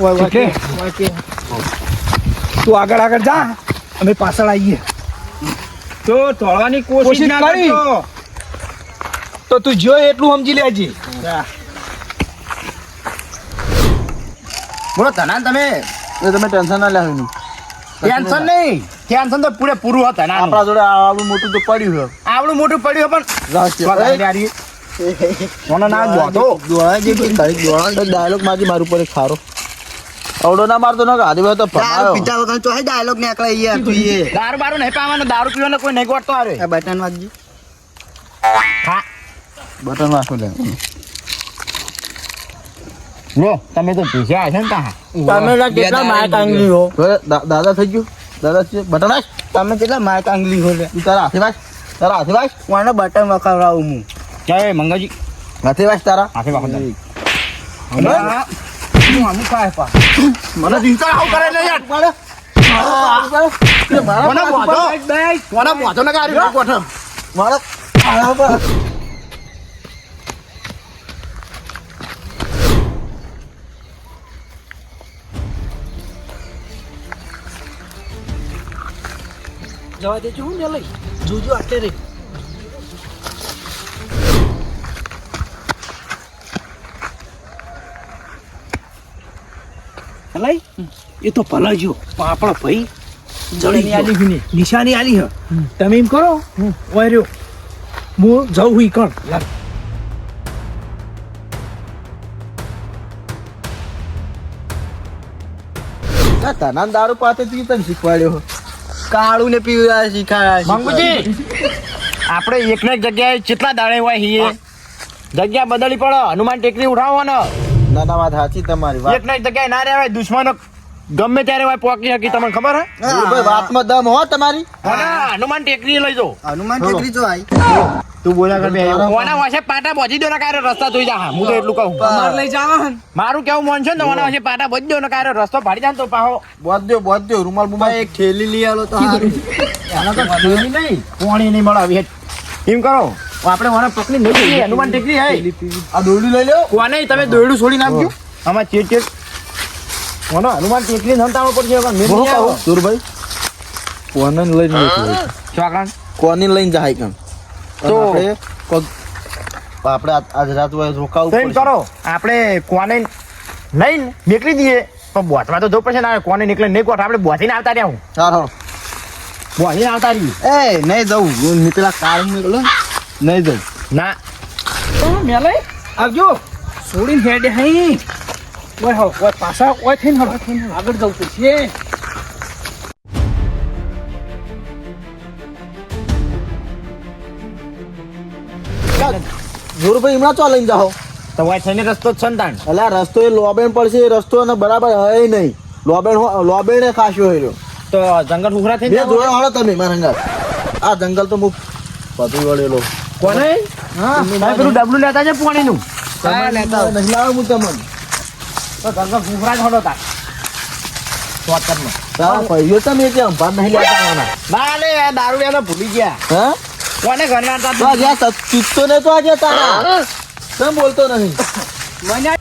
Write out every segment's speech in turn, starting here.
વાહ, વાહ, કે, વાહ, કે. તું આગળ આગળ જા. અમે પાછળ આવીએ તો તોડવાની કોશિશ કરી. તો તું જો એટલું સમજી લેજે. બોલો તના તમે? તમે ટેન્શન ના લેવાનું ટેન્શન નહીં. ટેન્શન તો પૂરે પૂરું હતા આપણા જોડે આવડું મોટું તો પડ્યું છે. આવડું મોટું પડ્યું પણ મને ના બોતો ડાયલોગ મારી મારું પર ખારો અવડો ના મારતો ના ભાઈ તો ફમાયો ડાયલોગ નીકળે યાર તું એ દારૂ બારૂ નહીં પાવાનો દારૂ પીવાનો કોઈ નહીં ગોટતો આરે આ બટન વાગજી. બટન વાગો લે લો તમે તો પીછા છે ને તા તમે કેટલા માયક આંગલી હો? દાદા થઈ ગયું? દાદા બટન તમે કેટલા માય કાંગલી હો તું તારા હાથે વાંચ તારા હાથે વાસ હું આને બટન વખાવડાવું હું જય મંગાજી? હાથે વાંચ તારા. હાથે વાંચો. મને ચિંતા આવું કરે યાર. નાખો છો? મારા જવા દેજો હું ને લઈ. જોજો આટલે રે લઈ એ તો ભલા જો પણ આપણો ભાઈ જળી આલી નિશાની આલી હ. તમે એમ કરો ઓય રહ્યો. હું જઉં હુઈ કણ. તના દારૂ પાસેથી તને શીખવાડ્યો. કાળું ને પીવા શીખાયા મંગુજી આપણે એકને જગ્યાએ કેટલા દાડે હોય હીએ જગ્યા બદલી પડો હનુમાન ટેકરી ઉઠાવવાનો. ના ના વાત સાચી તમારી વાત. એકને જગ્યાએ ના રહેવાય દુશ્મનો ગમે ત્યારે હોય પોકી શકી તમને ખબર હે? ભાઈ વાતમાં દમ હો તમારી. હનુમાન ટેકરી લઈ જાઓ. હનુમાન ટેકરી જો આઈ. તું બોલ્યા કર બે. કોના વાસે પાટા બોજી દો ને કારે રસ્તા જોઈ જા. હું તો એટલું કહું. અમાર લઈ જાવા મારું કેવું મન છે ને તો વાસે પાટા બોજી દો ને કારે રસ્તો ફાડી જાય તો પાહો. બોધ બોધ દો રૂમાલ બુમા એક થેલી લઈ આલો તો હારું. એનો તો થેલી નહીં પાણી નહીં મળે. હવે એમ કરો. આપણે મને પકડી નહીં જઈએ. હનુમાન ટેકરી હે. આ દોરડું લઈ લો કોને તમે દોરડું છોડી નાખજો. આમાં ચેટ ચેટ કોનો હનુમાન ટેકરી નંતાવો પડશે. મેં નહીં આવો. સુરભાઈ કોને લઈને? ચોકણ કોની લઈને જાય કણ? તો- આપણે આજ- આજ રાત હોય રોકાવું તો કરો આપણે કોને નહીં નીકળી દઈએ પણ બોચમાં તો જો પડશે ને કોને નીકળે નહીં કોટ આપણે બોથીને આવતા રહ્યા હું. સારો બોથીને આવતા રહીએ. એ નહીં જવું. હું નીકળ્યા કાર નીકળો નહીં જવું. ના. મેલે? આવજો. છોડીને હેડે હઈ. ઓય હો ઓય પાછા ઓય થઈને હળો થઈને આગળ જવું પડશે. જોરભાઈ હમણાં ચો લઈને જાઓ. તો વાય થઈને રસ્તો છે ને એટલે રસ્તો એ લોબેન પડશે એ રસ્તો ને બરાબર હે નહીં. લોબેણ લોબેને ખાસ્યો હોય તો જંગલ ફુકરા બે થઈને જોડે હળો તમે મારા. આ જંગલ તો હું બધું વળેલો. કોને? હા પેલું ડબલું લેતા છે પાણીનું? નહીં લાવું હું તમને. તો જંગલ ફુકરા જ હડો તાર શોર્ટકટમાં તારા તમે કે અંભાર નહીં લેતા. ના દારૂ એનો ભૂલી ગયા. હા? કોને ઘરે તો આવતા આજે ચીતો ને તો આજે તારા. કેમ બોલતો નહીં? મને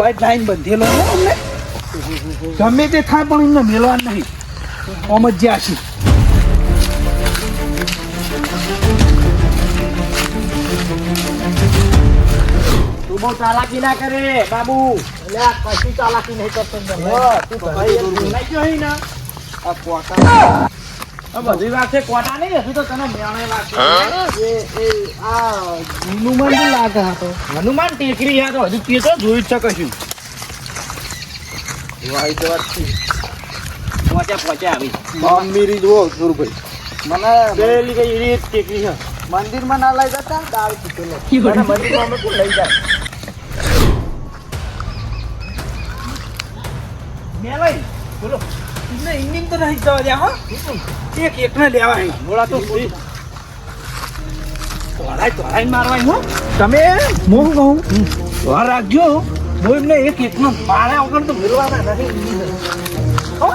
વાઈટ લાઈન બંધેલો છે અમને. ગમે તે થાય પણ એમને મેળવા નહીં. ઓમ જ જ્યાં છે તું બહુ ચાલાકી ના કરે બાબુ. એટલે કશું ચાલાકી નહીં કરતો તું ભાઈ ભૂલાઈ ને. આ બધી વાત છે કોટા નહીં હજુ તો તને મેણે લાગશે. એ એ આ હનુમાન બી લાગે હા હનુમાન ટેકરી તો હજુ તે તો જોઈ જ શકે છું. પહોંચ્યા પહોંચ્યા આવી. જુઓ સુરભાઈ. મને પેલી કઈ એરી ટેકરી છે. મંદિરમાં ના લઈ જતા દાળ પીધેલો અને મંદિરમાં અમે કોઈ લઈ જાય? મેલાઈ બોલો. ઇમને તો નહીં જવા દે હો. એક એકને લેવા ગોળા તો પૂરી તોરાય તોરાય મારવાય હો. તમે હું કહું? રાખજો. હું એમને એક એકનો મારા વગર તો મેળવાના નથી. હો.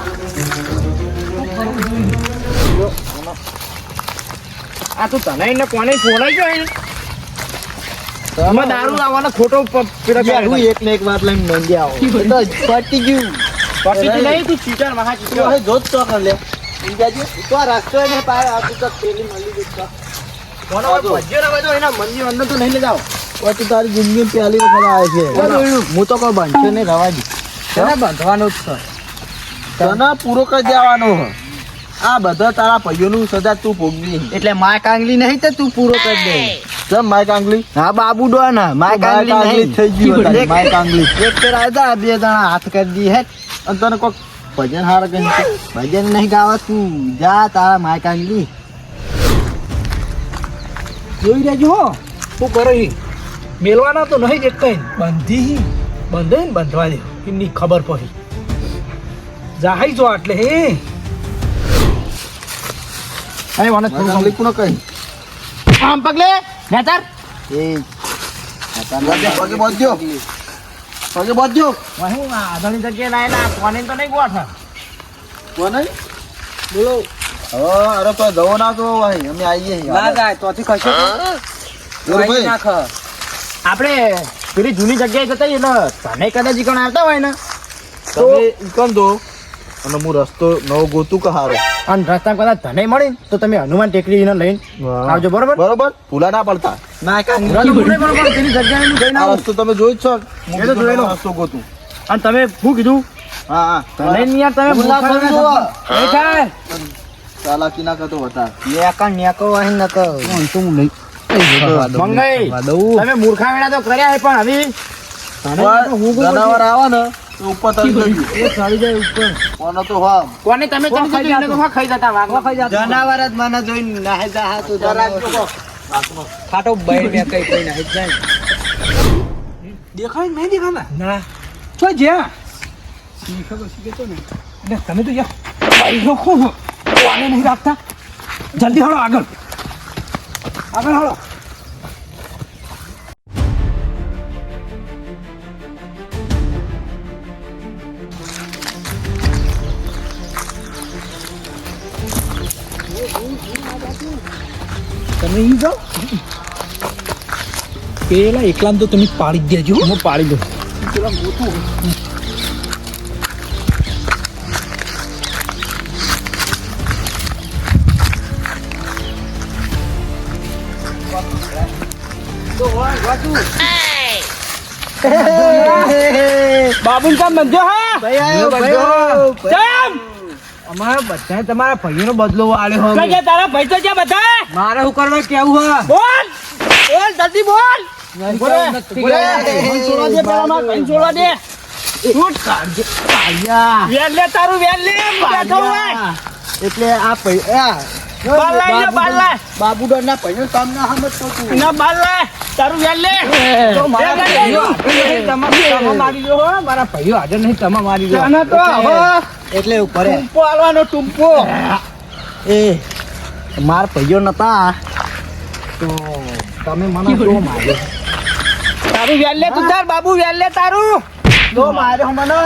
આ તો તને એને કોને ફોડાઈ ગયો એને તમે દારૂ લાવવાનો ખોટો પેલા એક ને એક વાત લઈને મંડી આવો પટી ગયું. પછી નહીં તું ચીટર મહા ચીટર હવે જોત તો કર લે. સમજાજી? તો આ રસ્તો એને પાય આ તો પેલી મળી ગઈ કોનો ભજ્યો ના બાજુ એના મંદિર અંદર તો નહીં લઈ જાઓ. પછી તારી જિંદગી પ્યાલી વખત આવે છે. હું તો કોઈ બનશે નહીં રવા દી તને બાંધવાનો જ છે? તને પૂરો કરી દેવાનો હે. આ બધા તારા ભાઈઓનું સજા તું ભોગવી એટલે માય કાંગલી નહીં તો તું પૂરો કરી દે. ચમ માય કાંગલી? હા બાબુ ડો ના માય કાંગલી થઈ ગયું માય કાંગલી. એક ફેર આવ્યા બે જણા હાથ કરી દી હે અને તને કોક ભજન હાર કઈ ભજન નહીં ગાવા તું જા તારા માયની જોઈ રહેજો હો. શું કરે મેલવાના તો નહીં એક કઈ. બંધી હી. બંધે ને બંધવા દે. એમની ખબર પડી. જાહી જો આટલે હે. અરે મને માય કાંગલી કોને કઈ. આમ પગલે નેતર. એ પગે બોધજો પગે બોધજો હું આ આધણી જગ્યાએ ના એના કોને તો નહીં ગોઠા કોને બોલો. હવે અરે તો ના તો ભાઈ. અમે આવીએ છીએ. જાય તોથી કશો આપણે પેલી જૂની જગ્યાએ જતા એટલે તને કદાચ ઈ કણ આવતા હોય ને? તમે ઈકન દો. અને હું રસ્તો નવો ગોતું કે હારો? અને રસ્તા કદાચ ધને મળી તો તમે હનુમાન ટેકરી એને લઈને આવજો બરોબર? બરોબર? ભૂલા ના પડતા. માય રસ્તો હું તમે જોઈ છો? એ તો જોયેલો. રસ્તો ગોતું. અને તમે શું કીધું? હા હા. તને યાર તમે ભૂલા મૂર્ખા સમજો. એ થાય. ચાલાકી ના કરતો બતા નેકા નેકો વાહી નકો મંગાઈ તમે મૂર્ખા વેળા તો કર્યા પણ હવે. તો હું જનાવર આવે ને. તો ઉપર તરી ગયું એ ચડી જાય ઉપર. કોનો તો હા કોને તમે તો હા ખાઈ જતા? વાઘ? ખાઈ જતા? જનાવર જ મને જોઈને નાહે જા હા તું જનાવર. ખાટો બઈ મે કઈ કઈ નાહી જાય. દેખાય નહીં દેખાતા ના. તો જ્યાં. ખબર શી કહેતો ને એટલે તમે તો યાર લોકો કોને નહીં રાખતા? જલ્દી હળો આગળ. આગળ હળો તમે ઈ જાઓ. પેલા એકલામ તો તમે પાડી દેજો હું. પાડી દઉં. પેલા મોટું બાબુન કામ બંધો હા? ભાઈ આયો ચમ અમારા બધા તમારા ભાઈઓનો બદલો આલ્યો કે તારા ભાઈ તો ક્યાં બધા? મારે કરવા કેવું હે બોલ! બોલ જલ્દી બોલ! છોડવા દે છોડવા દે. તારું વેલ લે હોય? એટલે આ પૈ- આ બાલ લાય ને બાલ લાય બાબુ ડરના પૈયો કામ ના સમજતો તું ના બાલ તારું વેલ લે. તો મારા ભાઈઓ તમા- તમા મારી દો મારા ભાઈઓ હાજર નહીં તમા મારી દો તને તો હવે એટલે ઉપર હે. ટૂંપો આલવાનો ટૂંપો. એ માર ભાઈઓ નતા. તો તમે મને તો માર્યો. તારું વેલ લે તું તાર બાબુ વેલ લે તારું. જો માર્યો મને.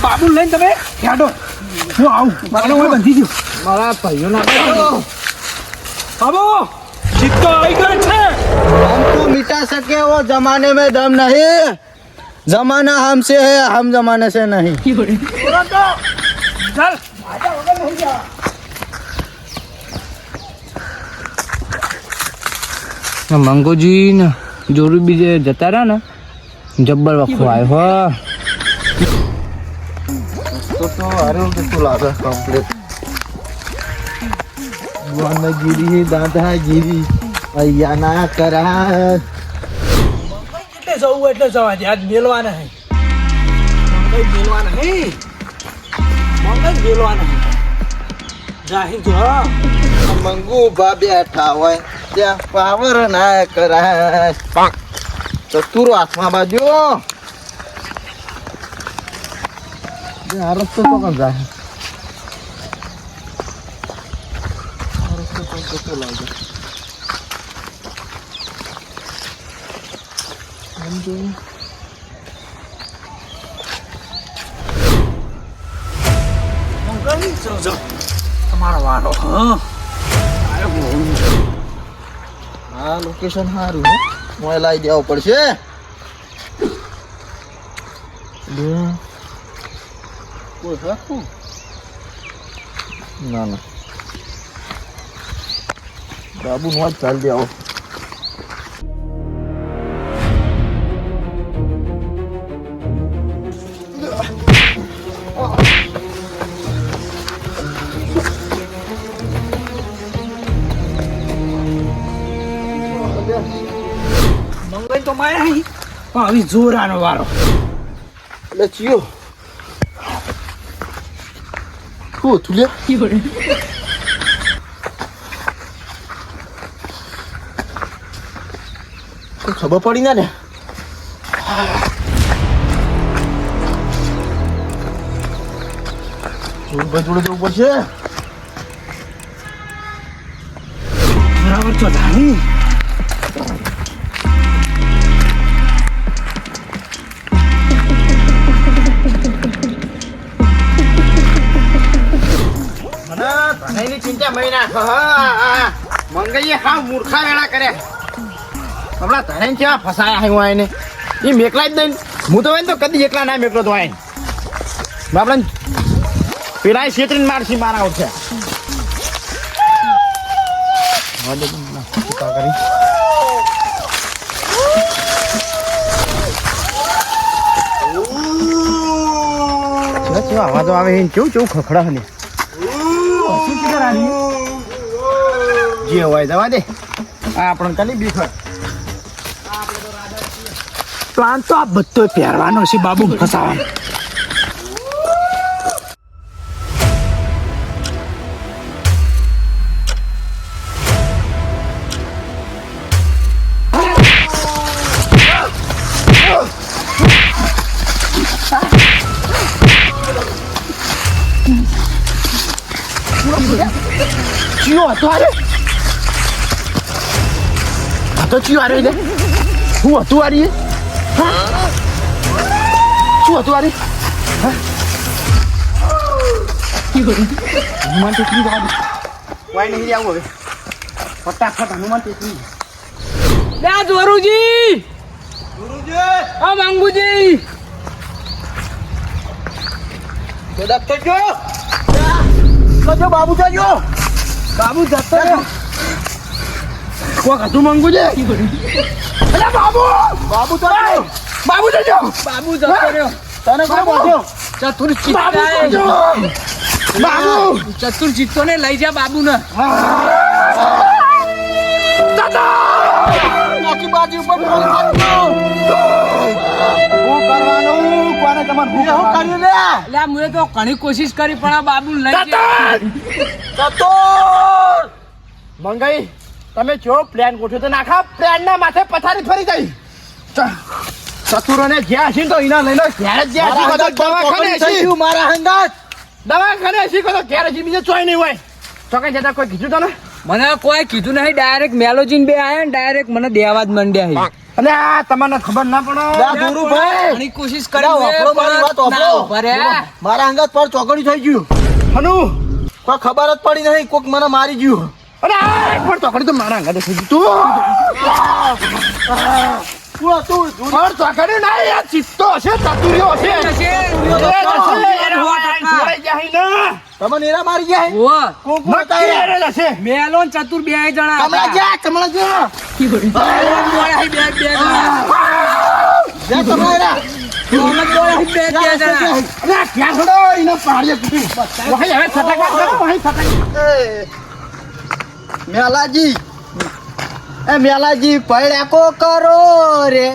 બાબુ લઈને તમે ખેડો હું આવું મારા બંધી ગયો મારા ભાઈઓ ના બાબુ જીતો આવી જમાને મે દમ નહીં જમાના હમસે હમ જમાને સે નહીં મંગોજી ને જોડું બીજે જતા રહ્યા ને જબ્બર વખો આવ્યો તો તો હારું કેટલું લાગે કમ્પ્લીટ ગીરી દાદાગીરી અહીંયા ના કરા એટલે જવું એટલે જવા દે. આજ મેલવાના હે. મેલવાના હે. મંગાઈ મેલવાના હે. જાહી જો. મંગુ ભા બેઠા હોય. ત્યાં પાવર ના કરાય ચતુરો હાથમાં બાજુ આ રસ્તો તો કમ જાય આ રસ્તો તો જતો લાગે આમ જોઈએ. તમારો વારો હા આ લોકેશન સારું હે મોય લાવી દેવું પડશે? ના ના. બાબુ નો જ ચાલ દેવો. મંગાઈ તો માયા હી પણ હવે જોરાનો વારો. એટલે ચિયો. શું હતું ખબર પડી ના ને? જોડે જોડે જવું પડશે. બરાબર તો જાણી ધણીની ચિંતા મહિના મંગઈએ હા મૂર્ખા વેળા કરે હમણાં ધણી કેવા ફસાયા હું આઈને? એ મેકલા જ દઈને. હું તો હોય તો કદી એકલા ના મેકલો તો આવીને બાપડા પેલા છેતરીને મારસી મારા છે કેવા અવાજો આવે કેવું કેવું ખખડા ને શું કરાની જે હોય જવા દે. આ આપણને કની બીખર પ્લાન તો આ બધો પહેરવાનો છે બાબુ ફસાવાનો ચિયો હતો આ ચિયો અરે લે હું હતું આરી શું હતું આરી હનુમાન ટેકરી દે વાય નહીં આવું હવે ફટાફટ હનુમાન ટેકરી ના જોરુજી હા માંગુજી તો જો જો બાબુ જો બાબુ જતો રહ્યો કોક હતું મંગુ છે? અરે બાબુ! બાબુ તો બાબુ જજો બાબુ જતો રહ્યો. તને કોણ બોલ્યો? ચતુર ચિત્તા બાબુ ચતુર ચિત્તો ને લઈ જા બાબુ ને નાકી બાજી ઉપર હું. કરવાનું? કોને તમાર હું હું કર્યું લે? એટલે મુએ તો ઘણી કોશિશ કરી પણ આ બાબુ લઈ જા. ચતુર! મંગાઈ? તમે જો પ્લાન ગોઠવ્યો તો નાખા. પ્લાન ના માથે પથારી ફરી ગઈ ચતુરોને જ્યાં ને તો એના લઈ લો ઘેર જ જ્યાં હશે તો દવાખાને હશે મારા હંગાત દવાખાને હશે તો ઘેર હશે બીજે ચોય નહીં હોય. તો કઈ જતા કોઈ કીધું તને? મને કોઈ કીધું નહીં ડાયરેક્ટ મેલોજીન બે આયા ને ડાયરેક્ટ મને દેવા જ મંડ્યા અને આ તમને ખબર ના પડે. ગુરુભાઈ ઘણી કોશિશ કરી વાપરો મારી વાત, વાપરો. મારા અંગત પર ચોકડી થઈ ગયું. હનુ. કોઈ ખબર જ પડી નહીં કોક મને મારી ગયું. અરે પણ ચોકડી તો મારા અંગાતે થઈ તું. પણ ચોકડી ના યાર ચિત્તો હશે ચતુર્યો હશે. એ હશે, એના વાળા છોડાઈ જાય ને. તમે નેરા મારી ગયા કોક હશે. મેલોન ચતુર બે જણા કમળા ગયા કમળા હી બે બે જણા. જા કમળા રા. મેલો ને દોડ્યા હી બે બે જણા. અરે આ ક્યાં છોડો એનો પાડ્યો વહી હવે છટકવા કરો, વહી છટક. મેલાજી એ મેલાજી પૈડાકો કરો રે.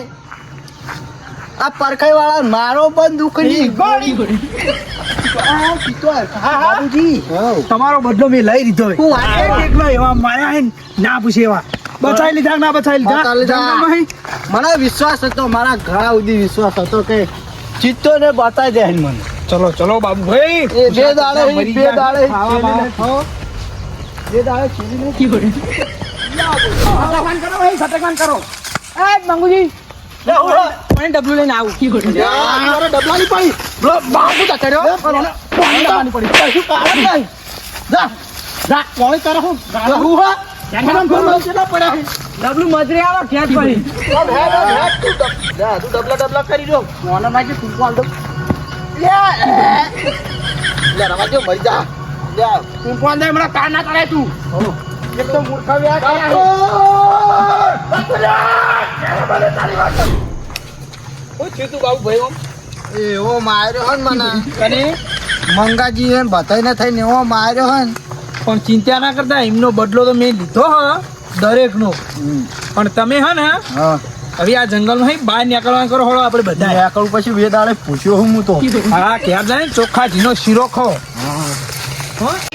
આ પરખાઈ વાળા મારો પણ દુઃખની. ગોળી. બાબુજી. તમારો બદલો મેં લઈ લીધો એવા માયા હે ના પૂછે એવા. બચાવી લીધા ના બચાવી લીધા? મને વિશ્વાસ હતો મારા ઘણા સુધી વિશ્વાસ હતો કે ચિત્તો ને બતાવી દે મને. ચલો ચલો બાબુ ભાઈ બે દાડે બે દાડે ને. બે દાડે છેલ્લી ને. સટકવાન કરો ભાઈ સટકવાન કરો એ મંગુજી લે, હું લે. પાણી ડબલું લઈને આવું યાર, મારે ડબલાની પડી. કર્યો લે, પણ પડી. કશું કારણ નહીં. જા, જા, પાણી તારે હું ગાળું હા? ડબલું મજરે આવો ક્યાં પડી તું ડબ- જા, તું ડબલા ડબલા કરી દો. મોને ટૂંકો આલ દો. લે, રવા દો, મરી જા. ટૂંકો અંદર હમણાં કાર ના કરે તું. એક તો મૂર્ખા વ્યા કર્યા શું તું બાબુ ભાઈ એવો માર્યો હે મને. અને? મંગાજી હે ને બધાયને થઈને એવો માર્યો હે પણ ચિંતા ના કરતા એમનો બદલો તો મેં લીધો હ દરેકનો. પણ તમે હે ને હા. હવે આ જંગલમાં બહાર નીકળવાનું કરો હળો આપણે બધા પછી બે દાડે પૂછ્યો હું હું તો હા ક્યાં જાય ચોખ્ખા જીનો શીરો ખો. હો